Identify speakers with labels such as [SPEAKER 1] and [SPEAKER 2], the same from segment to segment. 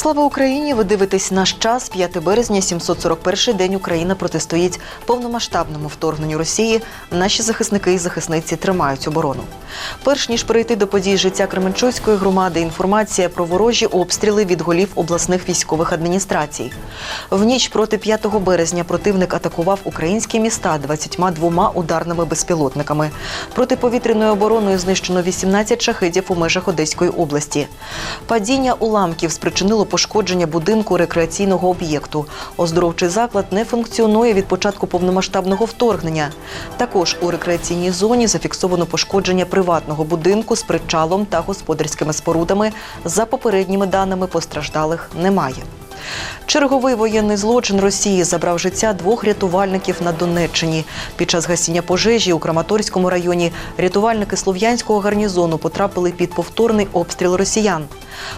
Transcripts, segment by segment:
[SPEAKER 1] Слава Україні! Ви дивитесь наш час. 5 березня, 741 день Україна протистоїть повномасштабному вторгненню Росії. Наші захисники і захисниці тримають оборону. Перш ніж перейти до подій життя Кременчуцької громади, інформація про ворожі обстріли від голів обласних військових адміністрацій. В ніч проти 5 березня противник атакував українські міста 22 ударними безпілотниками. Протиповітряною обороною знищено 18 шахидів у межах Одеської області. Падіння уламків спричинило пошкодження будинку рекреаційного об'єкту. Оздоровчий заклад не функціонує від початку повномасштабного вторгнення. Також у рекреаційній зоні зафіксовано пошкодження приватного будинку з причалом та господарськими спорудами. За попередніми даними постраждалих немає. Черговий воєнний злочин Росії забрав життя двох рятувальників на Донеччині. Під час гасіння пожежі у Краматорському районі рятувальники слов'янського гарнізону потрапили під повторний обстріл росіян.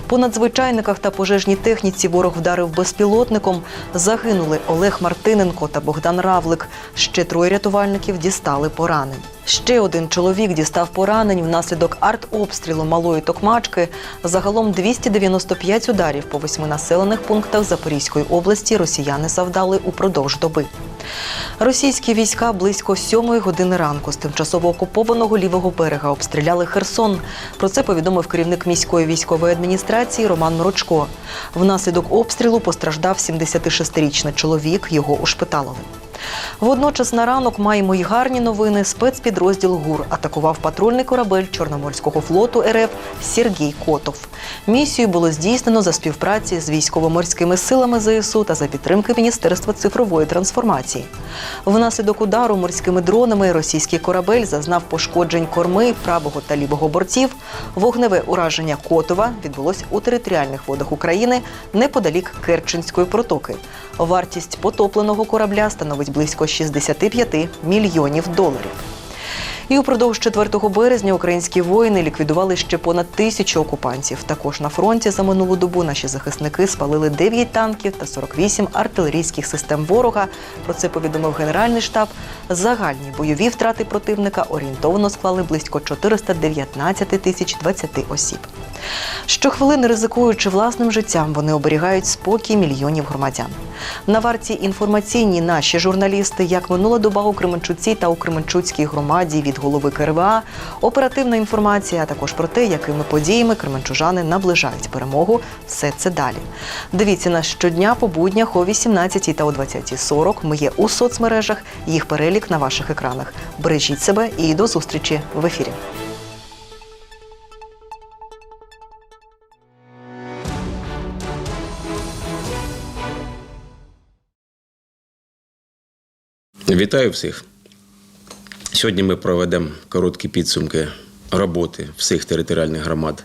[SPEAKER 1] По надзвичайниках та пожежній техніці ворог вдарив безпілотником. Загинули Олег Мартиненко та Богдан Равлик. Ще троє рятувальників дістали поранень. Ще один чоловік дістав поранень внаслідок артобстрілу малої токмачки. Загалом 295 ударів по восьми населених пунктах Запорізької області росіяни завдали упродовж доби. Російські війська близько сьомої години ранку з тимчасово окупованого лівого берега обстріляли Херсон. Про це повідомив керівник міської військової адміністрації Роман Мрочко. Внаслідок обстрілу постраждав 76-річний чоловік. Його ушпиталили. Водночас на ранок маємо й гарні новини. Спецпідрозділ ГУР атакував патрульний корабель Чорноморського флоту РФ Сергій Котов. Місію було здійснено за співпраці з військово-морськими силами ЗСУ та за підтримки Міністерства цифрової трансформації. Внаслідок удару морськими дронами російський корабель зазнав пошкоджень корми правого та лівого бортів. Вогневе ураження Котова відбулось у територіальних водах України неподалік Керченської протоки. Вартість потопленого корабля становить близько 65 мільйонів доларів. І упродовж 4 березня українські воїни ліквідували ще понад тисячу окупантів. Також на фронті за минулу добу наші захисники спалили 9 танків та 48 артилерійських систем ворога. Про це повідомив Генеральний штаб. Загальні бойові втрати противника орієнтовно склали близько 419 тисяч 20 осіб. Щохвилини ризикуючи власним життям, вони оберігають спокій мільйонів громадян. На варті інформаційні наші журналісти, як минула доба у Кременчуці та у Кременчуцькій громаді від голови КРВА, оперативна інформація, а також про те, якими подіями кременчужани наближають перемогу. Все це далі. Дивіться нас щодня по буднях о 18 та о 20.40. Ми є у соцмережах. Їх перелік на ваших екранах. Бережіть себе і до зустрічі в ефірі.
[SPEAKER 2] Вітаю всіх. Сьогодні ми проведемо короткі підсумки роботи всіх територіальних громад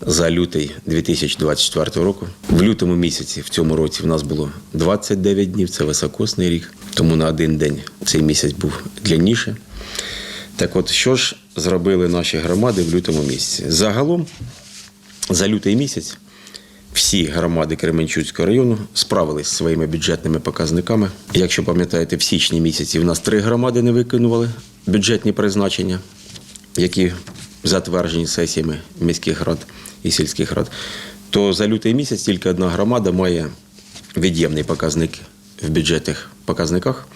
[SPEAKER 2] за лютий 2024 року. В лютому місяці в цьому році в нас було 29 днів, це високосний рік, тому на один день цей місяць був длинніше. Так от, що ж зробили наші громади в лютому місяці? Загалом, за лютий місяць всі громади Кременчуцького району справились зі своїми бюджетними показниками. Якщо пам'ятаєте, в січні місяці в нас три громади не виконували бюджетні призначення, які затверджені сесіями міських рад і сільських рад. То за лютий місяць тільки одна громада має від'ємний показник в бюджетних показниках.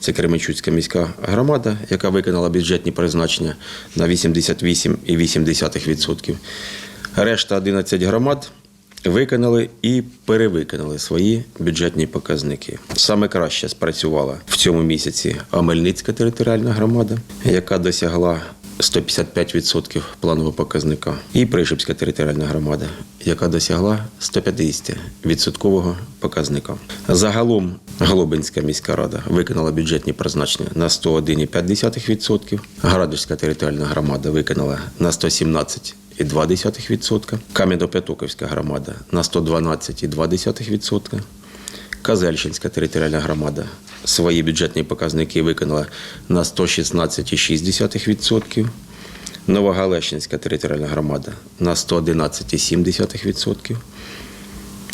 [SPEAKER 2] Це Кременчуцька міська громада, яка виконала бюджетні призначення на 88,8%. Решта 11 громад виконали і перевиконали свої бюджетні показники. Саме краще спрацювала в цьому місяці Омельницька територіальна громада, яка досягла 155% планового показника, і Пришипська територіальна громада, яка досягла 150% показника. Загалом Голобинська міська рада виконала бюджетні призначення на 101,5%, Градівська територіальна громада виконала на 117%. 2,2%, Кам'янопетоковська громада на 112,2%, Казельщинська територіальна громада свої бюджетні показники виконала на 116,6%, Новогалещинська територіальна громада на 111,7%,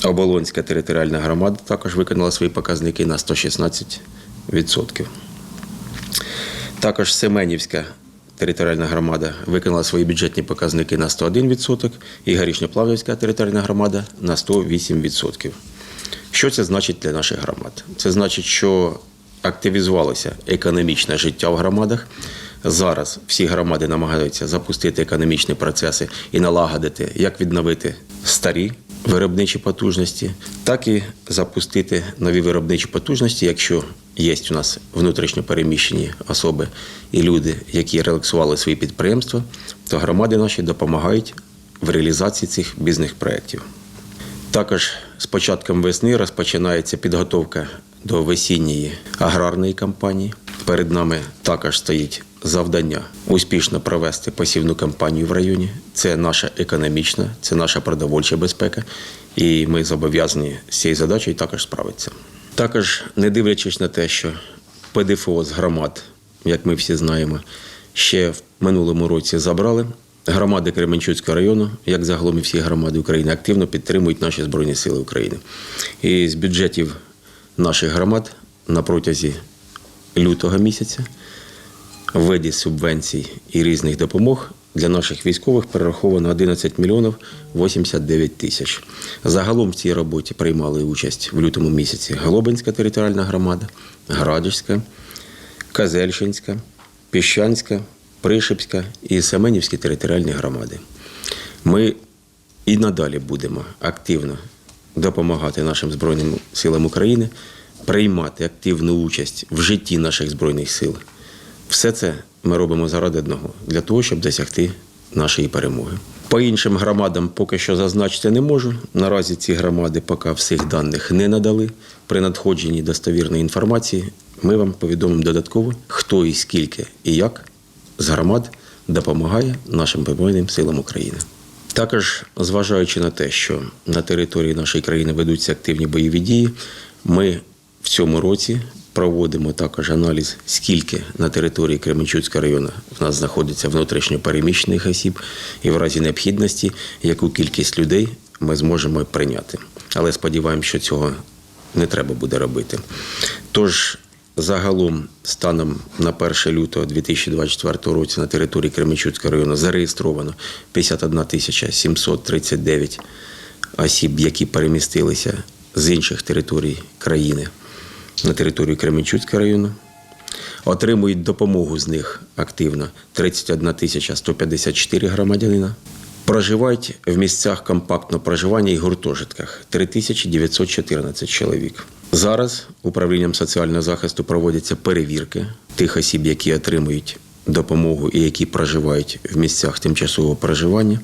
[SPEAKER 2] Оболонська територіальна громада також виконала свої показники на 116%. Також Семенівська територіальна громада виконала свої бюджетні показники на 101%, і Горішньоплавнівська територіальна громада на 108%. Що це значить для наших громад? Це значить, що активізувалося економічне життя в громадах. Зараз всі громади намагаються запустити економічні процеси і налагодити, як відновити старі виробничі потужності, так і запустити нові виробничі потужності, якщо є у нас внутрішньо переміщені особи і люди, які релаксували свої підприємства, то громади наші допомагають в реалізації цих бізнес-проєктів. Також з початком весни розпочинається підготовка до весінньої аграрної кампанії. Перед нами також стоїть завдання успішно провести посівну кампанію в районі. Це наша економічна, це наша продовольча безпека, і ми зобов'язані з цією задачею також справитися. Також, не дивлячись на те, що ПДФО з громад, як ми всі знаємо, ще в минулому році забрали. Громади Кременчуцького району, як загалом і всі громади України, активно підтримують наші Збройні Сили України. І з бюджетів наших громад на протязі лютого місяця в виді субвенцій і різних допомог для наших військових перераховано 11 мільйонів 89 тисяч. Загалом в цій роботі приймали участь в лютому місяці Голобинська територіальна громада, Градівська, Казельшинська, Піщанська, Пришипська і Семенівські територіальні громади. Ми і надалі будемо активно допомагати нашим Збройним силам України, приймати активну участь в житті наших Збройних сил. Все це ми робимо заради одного для того, щоб досягти нашої перемоги. По іншим громадам поки що зазначити не можу. Наразі ці громади поки всіх даних не надали. При надходженні достовірної інформації ми вам повідомимо додатково, хто і скільки і як з громад допомагає нашим Збройним силам України. Також, зважаючи на те, що на території нашої країни ведуться активні бойові дії, ми в цьому році проводимо також аналіз, скільки на території Кременчуцького району в нас знаходиться внутрішньо переміщених осіб, і в разі необхідності, яку кількість людей ми зможемо прийняти. Але сподіваємося, що цього не треба буде робити. Тож Загалом, станом на 1 лютого 2024 року на території Кременчуцького району зареєстровано 51 тисяча 739 осіб, які перемістилися з інших територій країни на територію Кременчуцького району. Отримують допомогу з них активно 31 тисяча 154 громадянина. Проживають в місцях компактного проживання і гуртожитках 3914 чоловік. Зараз управлінням соціального захисту проводяться перевірки тих осіб, які отримують допомогу і які проживають в місцях тимчасового проживання.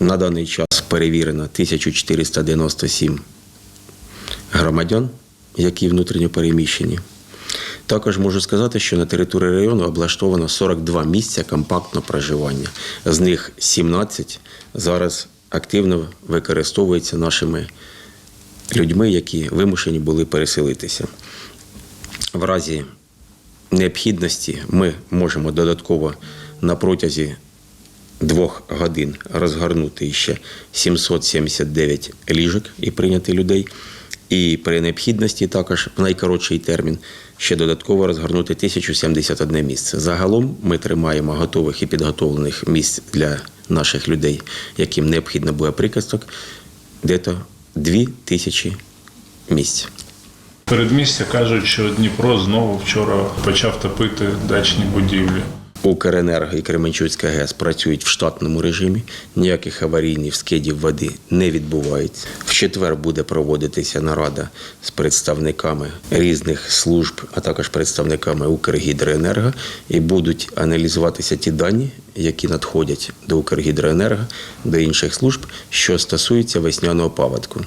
[SPEAKER 2] На даний час перевірено 1497 громадян, які внутрішньо переміщені. Також можу сказати, що на території району облаштовано 42 місця компактного проживання. З них 17 зараз активно використовуються нашими людьми, які вимушені були переселитися. В разі необхідності ми можемо додатково на протязі двох годин розгорнути ще 779 ліжок і прийняти людей. І при необхідності також в найкоротший термін ще додатково розгорнути 1071 місце. Загалом ми тримаємо готових і підготовлених місць для наших людей, яким необхідно буде прикасток, дето 2 тисячі місць.
[SPEAKER 3] Передмістя кажуть, що Дніпро знову вчора почав топити дачні будівлі.
[SPEAKER 2] Укренерго і Кременчуцька ГЕС працюють в штатному режимі. Ніяких аварійних скидів води не відбувається. В четвер буде проводитися нарада з представниками різних служб, а також представниками Укргідроенерго, і будуть аналізуватися ті дані, які надходять до Укргідроенерго, до інших служб, що стосуються весняного паводку.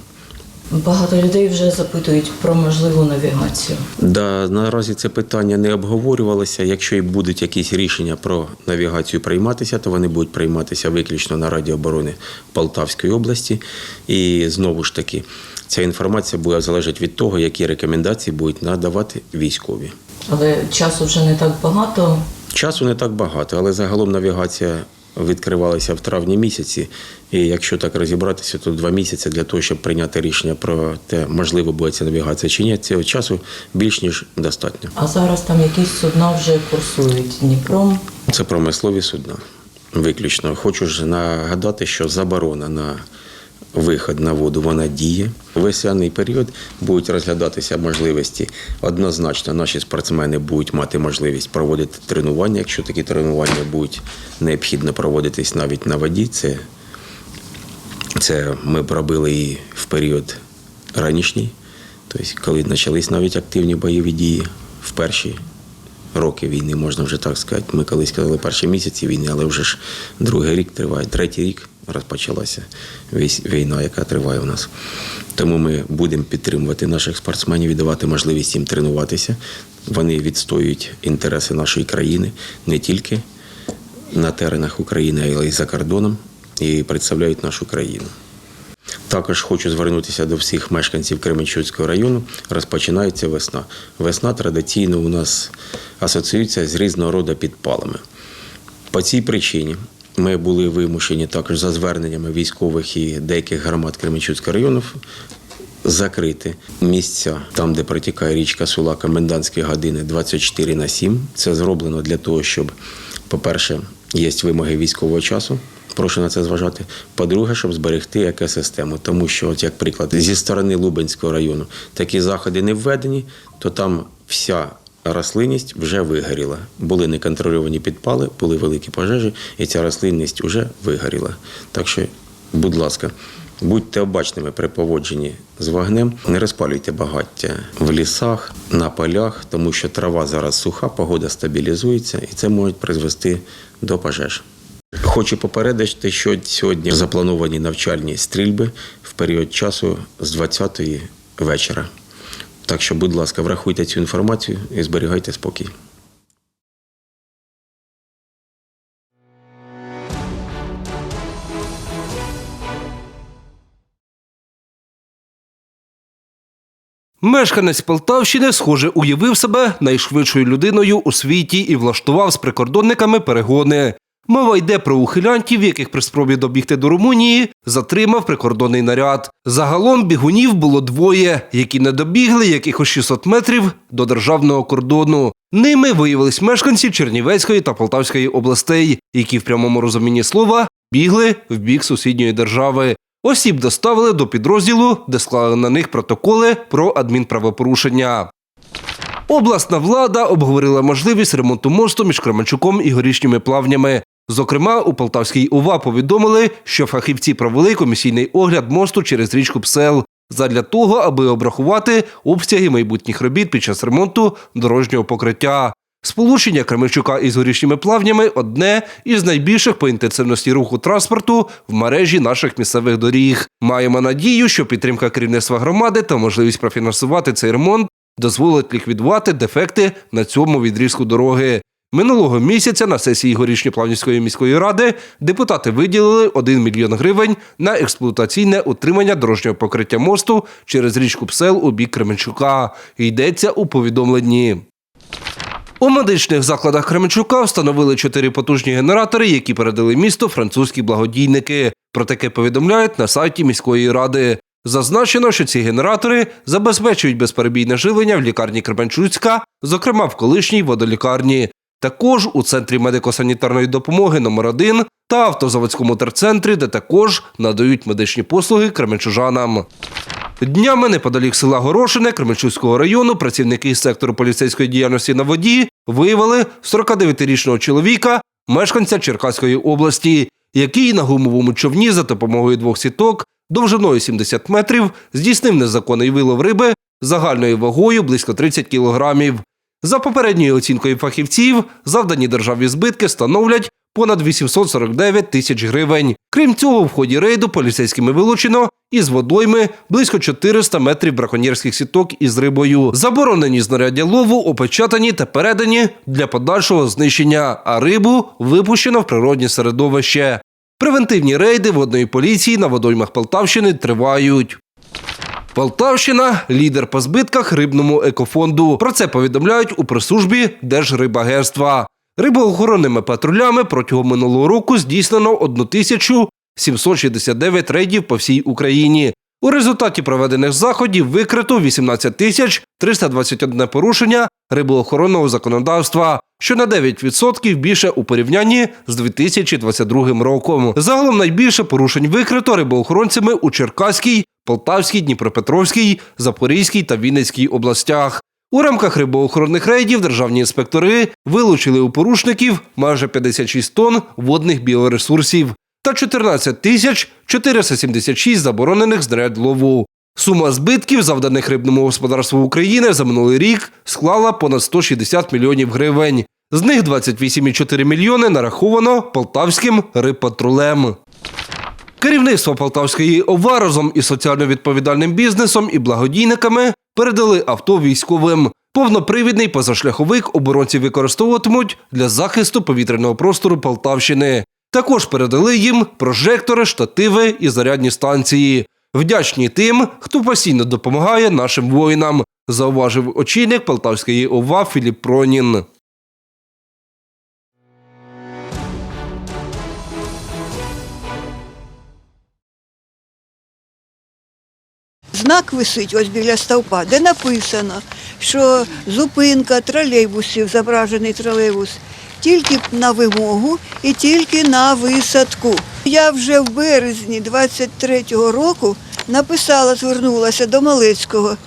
[SPEAKER 4] Багато людей вже запитують про можливу навігацію.
[SPEAKER 2] Да, наразі це питання не обговорювалося. Якщо і будуть якісь рішення про навігацію прийматися, то вони будуть прийматися виключно на Раді оборони Полтавської області. І знову ж таки, ця інформація буде залежати від того, які рекомендації будуть надавати військові.
[SPEAKER 4] Але часу вже не так багато.
[SPEAKER 2] Часу не так багато, але загалом навігація відкривалася в травні місяці. І якщо так розібратися, то два місяці для того, щоб прийняти рішення про те, можливо буде ця навігація чи ні, цього часу більш ніж достатньо.
[SPEAKER 4] А зараз там якісь судна вже курсують Дніпром.
[SPEAKER 2] Це промислові судна. Виключно. Хочу ж нагадати, що заборона на вихід на воду вона діє. У весняний період будуть розглядатися можливості. Однозначно, наші спортсмени будуть мати можливість проводити тренування. Якщо такі тренування будуть необхідно проводитись навіть на воді, це, це ми робили і в період ранішній, тобто коли почались навіть активні бойові дії в перші роки війни, можна вже так сказати. Ми колись казали перші місяці війни, але вже ж другий рік триває, третій рік розпочалася війна, яка триває у нас. Тому ми будемо підтримувати наших спортсменів і давати можливість їм тренуватися. Вони відстоюють інтереси нашої країни не тільки на теренах України, але й за кордоном і представляють нашу країну. Також хочу звернутися до всіх мешканців Кременчуцького району. Розпочинається весна. Весна традиційно у нас асоціюється з різного роду підпалами. По цій причині ми були вимушені також за зверненнями військових і деяких громад Кременчуцького району закрити місця там, де протікає річка Сула комендантські години 24 на 7. Це зроблено для того, щоб, по-перше, є вимоги військового часу. Прошу на це зважати. По-друге, щоб зберегти екосистему. Тому що, от як приклад, зі сторони Лубенського району такі заходи не введені, то там вся рослинність вже вигоріла. Були неконтрольовані підпали, були великі пожежі, і ця рослинність вже вигоріла. Так що, будь ласка, будьте обачними при поводженні з вогнем, не розпалюйте багаття в лісах, на полях, тому що трава зараз суха, погода стабілізується, і це може призвести до пожеж. Хочу попередити, що сьогодні заплановані навчальні стрільби в період часу з 20-ї вечора. Так що, будь ласка, врахуйте цю інформацію і зберігайте спокій.
[SPEAKER 5] Мешканець Полтавщини, схоже, уявив себе найшвидшою людиною у світі і влаштував з прикордонниками перегони. Мова йде про ухилянтів, яких при спробі добігти до Румунії затримав прикордонний наряд. Загалом бігунів було двоє, які не добігли якихось 600 метрів до державного кордону. Ними виявились мешканці Чернівецької та Полтавської областей, які в прямому розумінні слова бігли в бік сусідньої держави. Осіб доставили до підрозділу, де склали на них протоколи про адмінправопорушення. Обласна влада обговорила можливість ремонту мосту між Кременчуком і горішніми плавнями. Зокрема, у Полтавській ОВА повідомили, що фахівці провели комісійний огляд мосту через річку Псел задля того, аби обрахувати обсяги майбутніх робіт під час ремонту дорожнього покриття. Сполучення Кременчука із горішніми плавнями одне із найбільших по інтенсивності руху транспорту в мережі наших місцевих доріг. Маємо надію, що підтримка керівництва громади та можливість профінансувати цей ремонт дозволить ліквідувати дефекти на цьому відрізку дороги. Минулого місяця на сесії Горішньоплавнівської міської ради депутати виділили 1 мільйон гривень на експлуатаційне утримання дорожнього покриття мосту через річку Псел у бік Кременчука. Йдеться у повідомленні. У медичних закладах Кременчука встановили чотири потужні генератори, які передали місту французькі благодійники. Про таке повідомляють на сайті міської ради. Зазначено, що ці генератори забезпечують безперебійне живлення в лікарні Кременчуцька, зокрема в колишній водолікарні. Також у центрі медико-санітарної допомоги номер 1 та автозаводському терцентрі, де також надають медичні послуги кременчужанам. Днями неподалік села Горошине Кременчуцького району працівники сектору поліцейської діяльності на воді виявили 49-річного чоловіка, мешканця Черкаської області, який на гумовому човні за допомогою двох сіток довжиною 70 метрів здійснив незаконний вилов риби загальною вагою близько 30 кілограмів. За попередньою оцінкою фахівців, завдані державі збитки становлять понад 849 тисяч гривень. Крім цього, в ході рейду поліцейськими вилучено із водойми близько 400 метрів браконьєрських сіток із рибою. Заборонені знаряддя лову опечатані та передані для подальшого знищення, а рибу випущено в природнє середовище. Превентивні рейди водної поліції на водоймах Полтавщини тривають. Полтавщина лідер по збитках рибному екофонду. Про це повідомляють у прес-службі Держрибагентства. Рибоохоронними патрулями протягом минулого року здійснено 1769 рейдів по всій Україні. У результаті проведених заходів викрито 18 тисяч 321 порушення рибоохоронного законодавства, що на 9% більше у порівнянні з 2022 роком. Загалом найбільше порушень викрито рибоохоронцями у Черкаській, Полтавській, Дніпропетровській, Запорізькій та Вінницькій областях. У рамках рибоохоронних рейдів державні інспектори вилучили у порушників майже 56 тонн водних біоресурсів та 14 тисяч 476 заборонених знарядь лову. Сума збитків, завданих рибному господарству України за минулий рік, склала понад 160 мільйонів гривень. З них 28,4 мільйони нараховано полтавським рибпатрулем. Керівництво Полтавської ОВА разом із соціально відповідальним бізнесом і благодійниками передали авто військовим. Повнопривідний позашляховик оборонці використовуватимуть для захисту повітряного простору Полтавщини. Також передали їм прожектори, штативи і зарядні станції. Вдячні тим, хто постійно допомагає нашим воїнам, зауважив очільник Полтавської ОВА Філіп Пронін.
[SPEAKER 6] Знак висить ось біля стовпа, де написано, що зупинка тролейбусів, зображений тролейбус, тільки на вимогу і тільки на висадку. Я вже в березні 23-го року написала, звернулася до Малецького,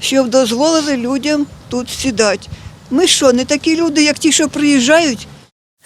[SPEAKER 6] щоб дозволили людям тут сідати. Ми що, не такі люди, як ті, що приїжджають?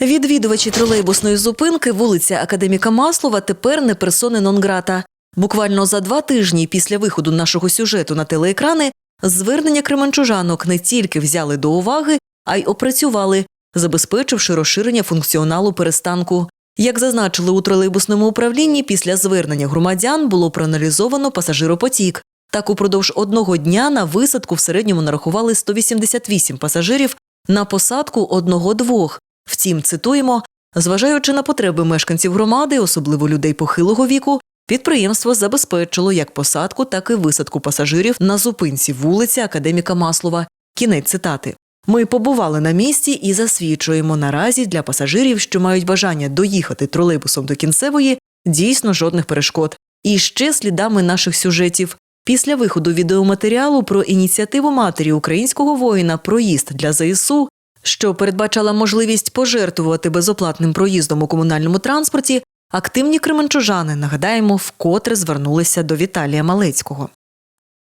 [SPEAKER 1] Відвідувачі тролейбусної зупинки вулиця Академіка Маслова тепер не персони нон-грата. Буквально за два тижні після виходу нашого сюжету на телеекрани звернення кременчужанок не тільки взяли до уваги, а й опрацювали, забезпечивши розширення функціоналу перестанку. Як зазначили у тролейбусному управлінні, після звернення громадян було проаналізовано пасажиропотік. Так, упродовж одного дня на висадку в середньому нарахували 188 пасажирів, на посадку одного-двох. Втім, цитуємо, зважаючи на потреби мешканців громади, особливо людей похилого віку, підприємство забезпечило як посадку, так і висадку пасажирів на зупинці вулиці Академіка Маслова. Кінець цитати. Ми побували на місці і засвідчуємо наразі для пасажирів, що мають бажання доїхати тролейбусом до кінцевої, дійсно жодних перешкод. І ще слідами наших сюжетів. Після виходу відеоматеріалу про ініціативу матері українського воїна проїзд для ЗСУ, що передбачала можливість пожертвувати безоплатним проїздом у комунальному транспорті, активні кременчужани, нагадаємо, вкотре звернулися до Віталія Малецького.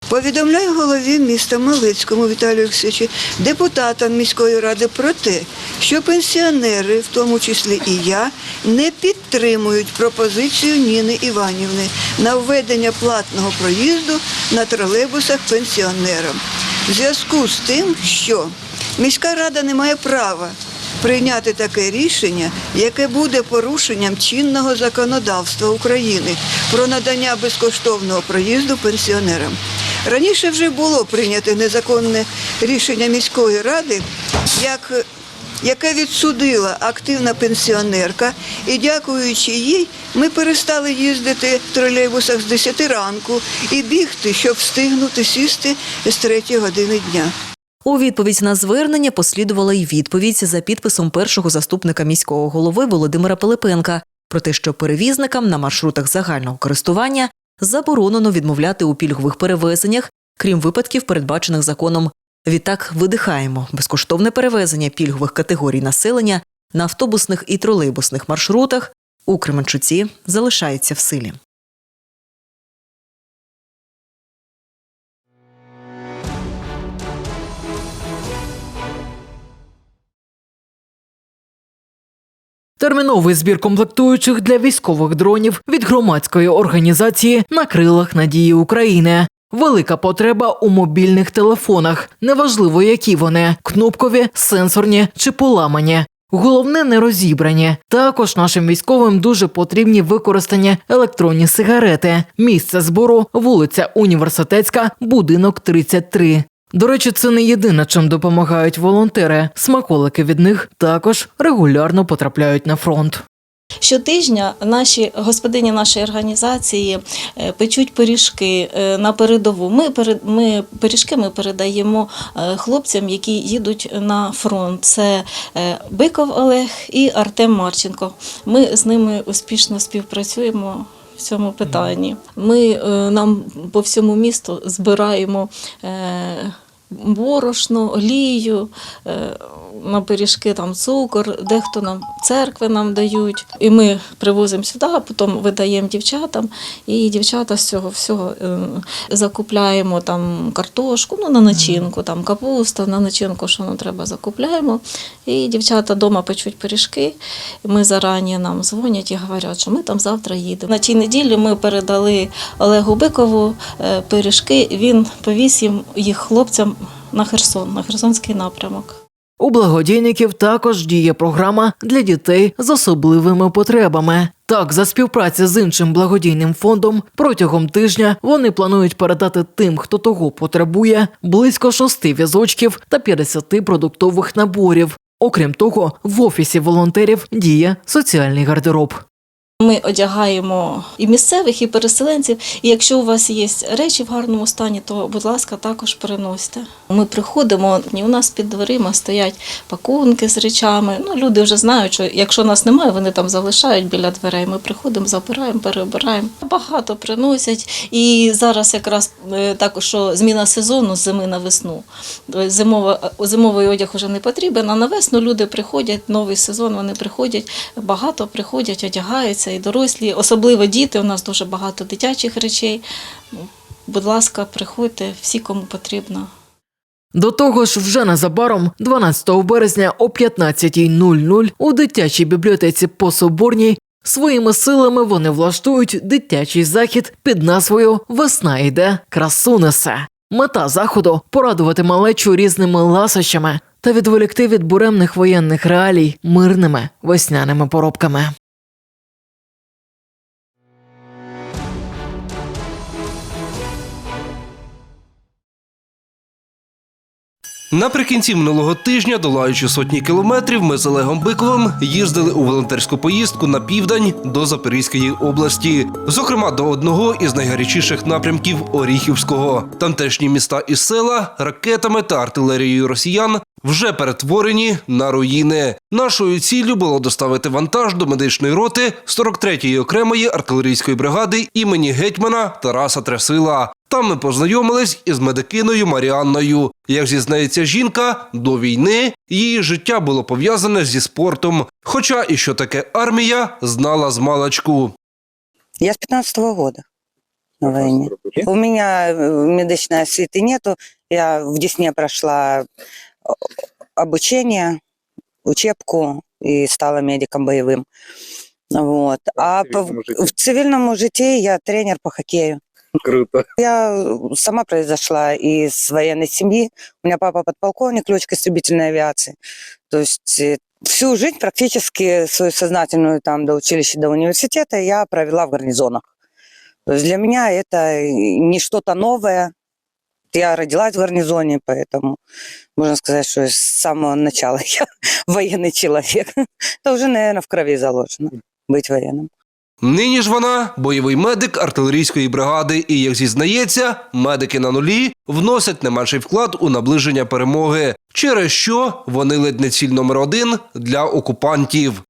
[SPEAKER 6] Повідомляю голові міста Малицькому Віталію Олексійовичу, депутатам міської ради про те, що пенсіонери, в тому числі і я, не підтримують пропозицію Ніни Іванівни на введення платного проїзду на тролейбусах пенсіонерам. В зв'язку з тим, що міська рада не має права прийняти таке рішення, яке буде порушенням чинного законодавства України про надання безкоштовного проїзду пенсіонерам. Раніше вже було прийнято незаконне рішення міської ради, як, яке відсудила активна пенсіонерка, і дякуючи їй, ми перестали їздити в тролейбусах з 10 ранку і бігти, щоб встигнути сісти з 3 години дня.
[SPEAKER 1] У відповідь на звернення послідувала й відповідь за підписом першого заступника міського голови Володимира Пилипенка про те, що перевізникам на маршрутах загального користування заборонено відмовляти у пільгових перевезеннях, крім випадків, передбачених законом. Відтак видихаємо безкоштовне перевезення пільгових категорій населення на автобусних і тролейбусних маршрутах у Кременчуці залишається в силі.
[SPEAKER 7] Терміновий збір комплектуючих для військових дронів від громадської організації на крилах надії України. Велика потреба у мобільних телефонах, неважливо, які вони кнопкові, сенсорні чи поламані. Головне не розібрані. Також нашим військовим дуже потрібні використані електронні сигарети. Місце збору вулиця Університетська, будинок 33. До речі, це не єдине, чим допомагають волонтери. Смаколики від них також регулярно потрапляють на фронт.
[SPEAKER 8] Щотижня наші господині нашої організації е, печуть пиріжки е, на передову. Ми ми пиріжки ми передаємо е, хлопцям, які їдуть на фронт. Це Биков Олег і Артем Марченко. Ми з ними успішно співпрацюємо. В цьому питанні. Ми е, нам по всьому місту збираємо е, борошно, олію, е, на пиріжки там цукор, дехто нам церкви нам дають. І ми привозимо сюди, а потім видаємо дівчатам, і дівчата з цього всього е, закупляємо там картошку, ну на начинку, там капуста, на начинку, що нам треба, закупляємо. І дівчата вдома печуть пиріжки. І Ми зарані нам дзвонять і говорять, що ми там завтра їдемо. На тій неділі ми передали Олегу Бикову е, пиріжки. Він повіз їм їх хлопцям на Херсон, на Херсонський напрямок.
[SPEAKER 7] У благодійників також діє програма для дітей з особливими потребами. Так, за співпраці з іншим благодійним фондом протягом тижня вони планують передати тим, хто того потребує, близько шести візочків та 50 продуктових наборів. Окрім того, в офісі волонтерів діє соціальний гардероб.
[SPEAKER 8] Ми одягаємо і місцевих, і переселенців. І якщо у вас є речі в гарному стані, то, будь ласка, також переносьте. Ми приходимо, і у нас під дверима стоять пакунки з речами. Ну, люди вже знають, що якщо нас немає, вони там залишають біля дверей. Ми приходимо, забираємо, перебираємо. Багато приносять. І зараз якраз е, також що зміна сезону з зими на весну. Тобто Зимова, зимовий одяг вже не потрібен, а на весну люди приходять, новий сезон вони приходять, багато приходять, одягаються і дорослі, особливо діти. У нас дуже багато дитячих речей. Будь ласка, приходьте, всі, кому потрібно.
[SPEAKER 7] До того ж, вже незабаром, 12 березня о 15.00 у дитячій бібліотеці по Соборній своїми силами вони влаштують дитячий захід під назвою Весна йде, красу несе. Мета заходу порадувати малечу різними ласощами та відволікти від буремних воєнних реалій мирними весняними поробками.
[SPEAKER 5] Наприкінці минулого тижня, долаючи сотні кілометрів, ми з Олегом Биковим їздили у волонтерську поїздку на південь до Запорізької області, зокрема до одного із найгарячіших напрямків Оріхівського. Тамтешні міста і села ракетами та артилерією росіян вже перетворені на руїни. Нашою ціллю було доставити вантаж до медичної роти 43-ї окремої артилерійської бригади імені гетьмана Тараса Тресила. Там ми познайомились із медикиною Маріанною. Як зізнається жінка, до війни її життя було пов'язане зі спортом. Хоча і що таке армія, знала з маличку.
[SPEAKER 9] Я с 15 года на войне. У меня э, медичной освіти нету. Я в Десне прошла э, обучение, учебку и стала медиком боевым. Вот. А по- в цивильном житии я тренер по хоккею.
[SPEAKER 2] Круто.
[SPEAKER 9] Я э, сама произошла из военной семьи. У меня папа подполковник летчик истребительной авиации. То есть э, всю жизнь практически свою сознательную там до училища, до университета я провела в гарнизонах. То есть для меня это не что-то новое. Я родилась в гарнизоне, поэтому можно сказать, что с самого начала я военный человек. Это уже, наверное, в крови заложено быть военным.
[SPEAKER 5] Нині ж вона бойовий медик артилерійської бригади, і як зізнається, медики на нулі вносять не менший вклад у наближення перемоги, через що вони ледь не ціль номер один для окупантів.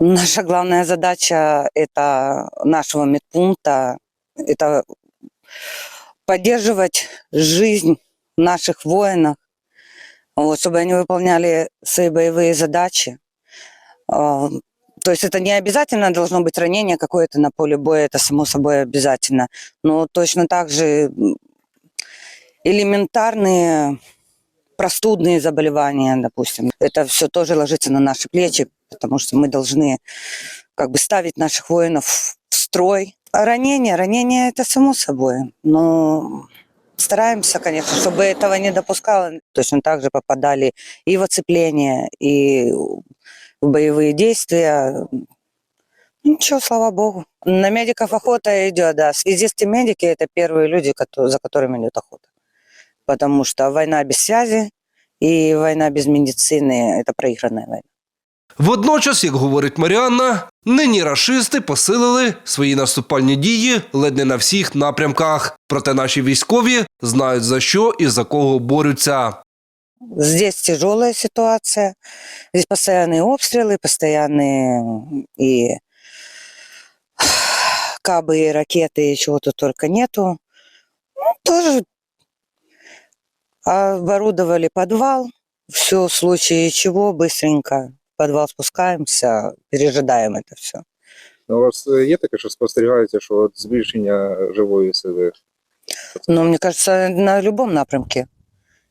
[SPEAKER 9] Наша главная задача это нашего медпункта, это поддерживать жизнь наших воинов, вот, чтобы они выполняли свои боевые задачи. То есть это не обязательно должно быть ранение какое-то на поле боя, это само собой обязательно. Но точно так же элементарные простудные заболевания, допустим, это все тоже ложится на наши плечи, потому что мы должны как бы ставить наших воинов в строй. А ранение, ранение это само собой, но стараемся, конечно, чтобы этого не допускало. Точно так же попадали и в оцепление, и в боевые действия. Ничего, слава богу. На медиков охота идет, да. Связисты медики это первые люди, которые, за которыми идет охота. Потому что война без связи и война без медицины это проигранная война.
[SPEAKER 5] Водночас, як говорить Маріанна, нині рашисти посилили свої наступальні дії ледь не на всіх напрямках. Проте наші військові знають за що і за кого борються.
[SPEAKER 9] Здесь тяжелая ситуация. Здесь постоянные обстрелы, постоянные и кабы, и ракеты, и чего-то только нету. Ну, тоже оборудовали подвал, Все в случае чего быстренько в подвал спускаемся, пережидаем это все.
[SPEAKER 10] Ну, У вас е, є таке, що спостерігається, що от збільшення живої сили?
[SPEAKER 9] Но мне кажется, на любом напрямке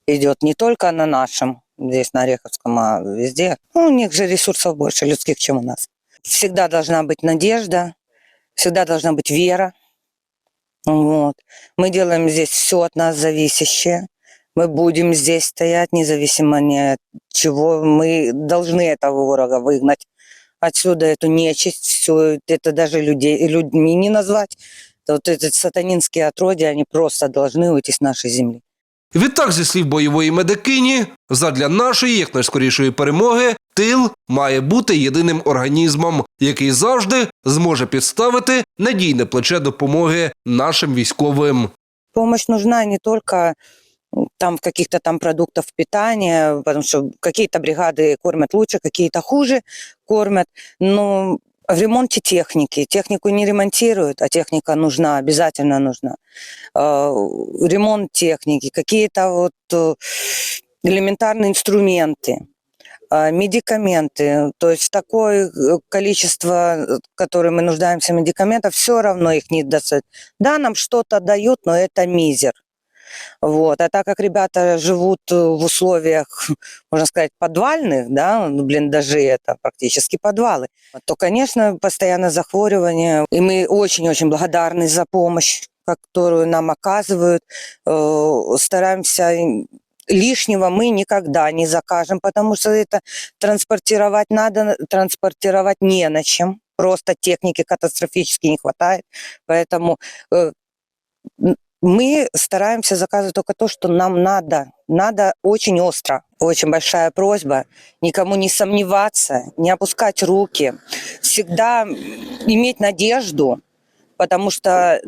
[SPEAKER 9] Идет, не только на нашем, здесь на Ореховском, а везде. Ну, у них же ресурсов больше людских, чем у нас. Всегда должна быть надежда, всегда должна быть вера. Вот. Мы делаем здесь все от нас зависящее. Мы будем здесь стоять, независимо ни от чего. Мы должны этого врага выгнать отсюда, эту нечисть, все это даже людей, людьми не назвать. Вот эти сатанинские отродья, они просто должны уйти с нашей земли.
[SPEAKER 5] Відтак, зі слів бойової медикині, задля нашої якнайскорішої перемоги, тил має бути єдиним організмом, який завжди зможе підставити надійне плече допомоги нашим військовим.
[SPEAKER 9] Помощь нужна не только там в каких-то там продуктах питания, потому что какие-то бригады лучше, какие-то хуже кормят, но в ремонте техники. Технику не ремонтируют, а техника нужна, обязательно нужна. Э, Ремонт техники, какие-то вот э, элементарные инструменты, э, медикаменты. То есть такое э, количество, которое мы нуждаемся медикаментов, все равно их не достать. Да, нам что-то дают, но это мизер. Вот. А так как ребята живут э, в условиях, можно сказать, подвальных, да, ну, блиндажи это практически подвалы, то, конечно, постоянно захворювания. И мы очень-очень благодарны за помощь, которую нам оказывают. Э, Стараемся лишнего мы никогда не закажем, потому что это транспортировать надо, транспортировать не на чем. Просто техники катастрофически не хватает. Поэтому э, мы стараемся заказывать только то, что нам надо. Надо очень остро. Очень большая просьба никому не сомневаться, не опускать руки, всегда иметь надежду, потому что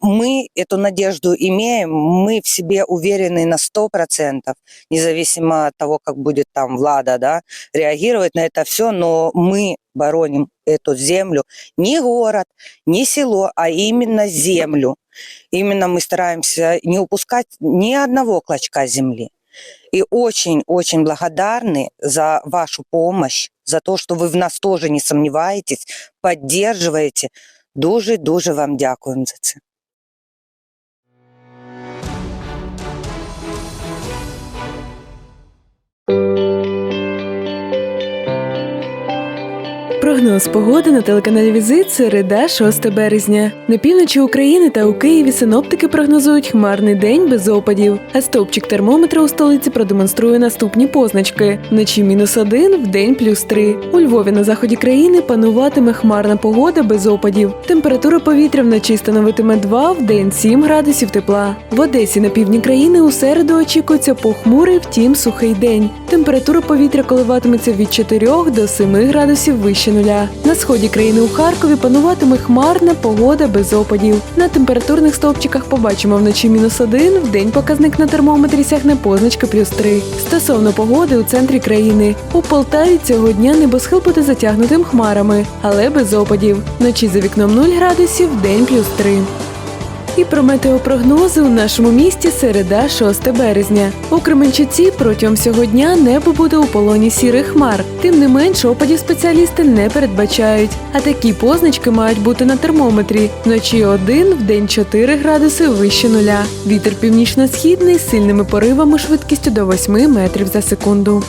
[SPEAKER 9] мы эту надежду имеем, мы в себе уверены на сто процентов, независимо от того, как будет там Влада, да, реагировать на это все, но мы бороним эту землю, не город, не село, а именно землю. Именно мы стараемся не упускать ни одного клочка земли. И очень-очень благодарны за вашу помощь, за то, что вы в нас тоже не сомневаетесь, поддерживаете. Дуже-дуже вам дякуємо за це.
[SPEAKER 11] Прогноз погоди на телеканалі Візит середа 6 березня. На півночі України та у Києві синоптики прогнозують хмарний день без опадів. А стовпчик термометра у столиці продемонструє наступні позначки: вночі мінус один, в день плюс три. У Львові на заході країни пануватиме хмарна погода без опадів. Температура повітря вночі становитиме 2, в день 7 градусів тепла. В Одесі на півдні країни у середу очікується похмурий, втім сухий день. Температура повітря коливатиметься від 4 до 7 градусів вище нуля. На сході країни у Харкові пануватиме хмарна погода без опадів. На температурних стовпчиках побачимо вночі мінус один, в день показник на термометрі сягне позначка плюс три. Стосовно погоди у центрі країни. У Полтаві цього дня небосхил буде затягнутим хмарами, але без опадів. Вночі за вікном 0 градусів, в день плюс 3. І про метеопрогнози у нашому місті середа 6 березня. У Кременчуці протягом всього дня небо буде у полоні сірих хмар. Тим не менш, опадів спеціалісти не передбачають. А такі позначки мають бути на термометрі. Вночі 1, в день 4 градуси вище нуля. Вітер північно-східний з сильними поривами швидкістю до 8 метрів за секунду.